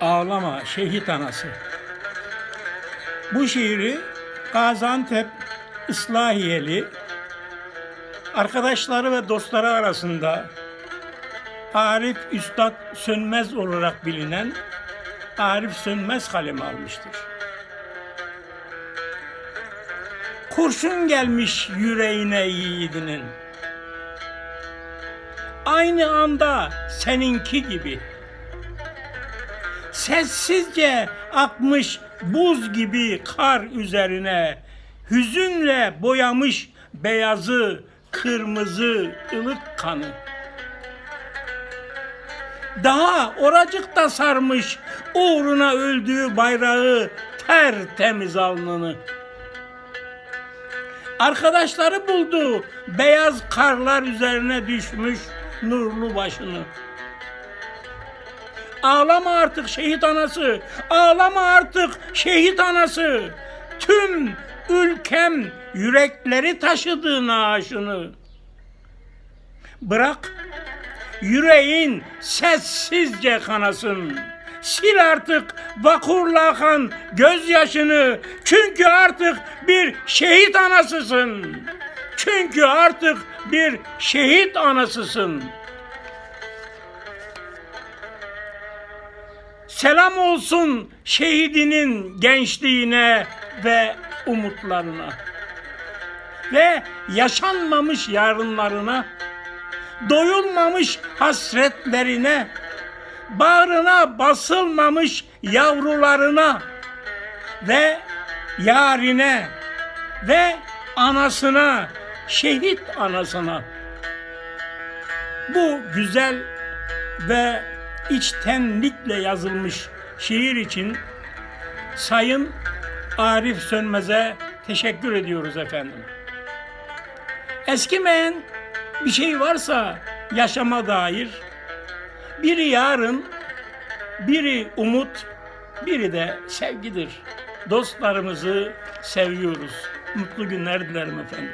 Ağlama Şehit Anası. Bu şiiri Gaziantep İslahiyeli arkadaşları ve dostları arasında Arif Üstad Sönmez olarak bilinen Arif Sönmez kaleme almıştır. Kurşun gelmiş yüreğine yiğidinin. Aynı anda seninki gibi. Sessizce akmış buz gibi kar üzerine hüzünle boyamış beyazı, kırmızı, ılık kanı. Daha oracıkta sarmış uğruna öldüğü bayrağı tertemiz alnını. Arkadaşları buldu beyaz karlar üzerine düşmüş nurlu başını. Ağlama artık şehit anası, ağlama artık şehit anası. Tüm ülkem yürekleri taşıdı naaşını. Bırak yüreğin sessizce kanasın. Sil artık vakurla akan gözyaşını. Çünkü artık bir şehit anasısın. Çünkü artık bir şehit anasısın. Selam olsun şehidinin gençliğine ve umutlarına. Ve yaşanmamış yarınlarına, doyulmamış hasretlerine, bağrına basılmamış yavrularına ve yarine ve anasına, şehit anasına. Bu güzel ve içtenlikle yazılmış şiir için Sayın Arif Sönmez'e teşekkür ediyoruz efendim. Eskimeyen bir şey varsa yaşama dair biri yarın, biri umut, biri de sevgidir. Dostlarımızı seviyoruz. Mutlu günler dilerim efendim.